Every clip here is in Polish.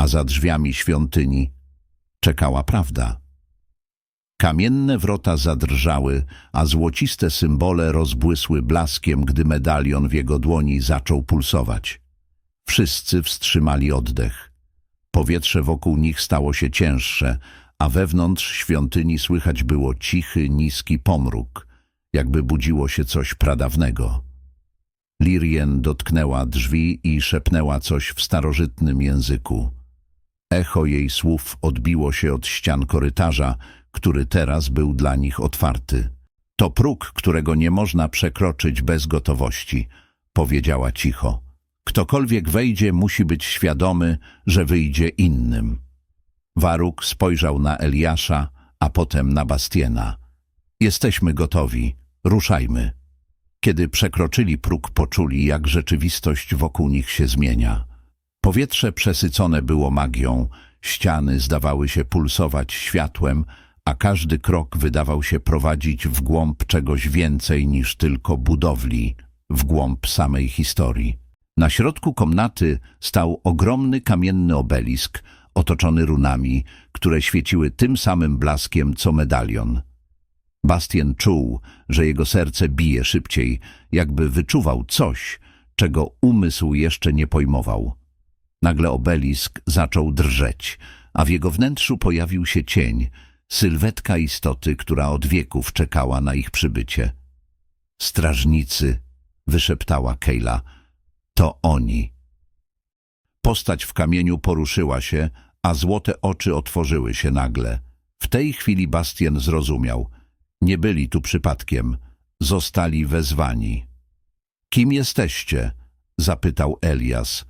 a za drzwiami świątyni czekała prawda. Kamienne wrota zadrżały, a złociste symbole rozbłysły blaskiem, gdy medalion w jego dłoni zaczął pulsować. Wszyscy wstrzymali oddech. Powietrze wokół nich stało się cięższe, a wewnątrz świątyni słychać było cichy, niski pomruk, jakby budziło się coś pradawnego. Lirien dotknęła drzwi i szepnęła coś w starożytnym języku. Echo jej słów odbiło się od ścian korytarza, który teraz był dla nich otwarty. To próg, którego nie można przekroczyć bez gotowości, powiedziała cicho. Ktokolwiek wejdzie, musi być świadomy, że wyjdzie innym. Waruk spojrzał na Eliasza, a potem na Bastiena. Jesteśmy gotowi, ruszajmy. Kiedy przekroczyli próg, poczuli, jak rzeczywistość wokół nich się zmienia. Powietrze przesycone było magią, ściany zdawały się pulsować światłem, a każdy krok wydawał się prowadzić w głąb czegoś więcej niż tylko budowli, w głąb samej historii. Na środku komnaty stał ogromny kamienny obelisk, otoczony runami, które świeciły tym samym blaskiem co medalion. Bastien czuł, że jego serce bije szybciej, jakby wyczuwał coś, czego umysł jeszcze nie pojmował. Nagle obelisk zaczął drżeć, a w jego wnętrzu pojawił się cień, sylwetka istoty, która od wieków czekała na ich przybycie. Strażnicy, wyszeptała Kejla, to oni. Postać w kamieniu poruszyła się, a złote oczy otworzyły się nagle. W tej chwili Bastien zrozumiał. Nie byli tu przypadkiem. Zostali wezwani. Kim jesteście? zapytał Elias.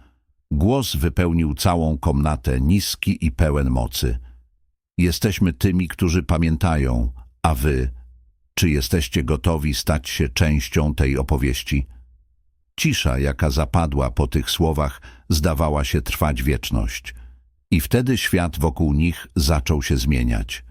Głos wypełnił całą komnatę, niski i pełen mocy. Jesteśmy tymi, którzy pamiętają, a wy, czy jesteście gotowi stać się częścią tej opowieści? Cisza, jaka zapadła po tych słowach, zdawała się trwać wieczność. I wtedy świat wokół nich zaczął się zmieniać.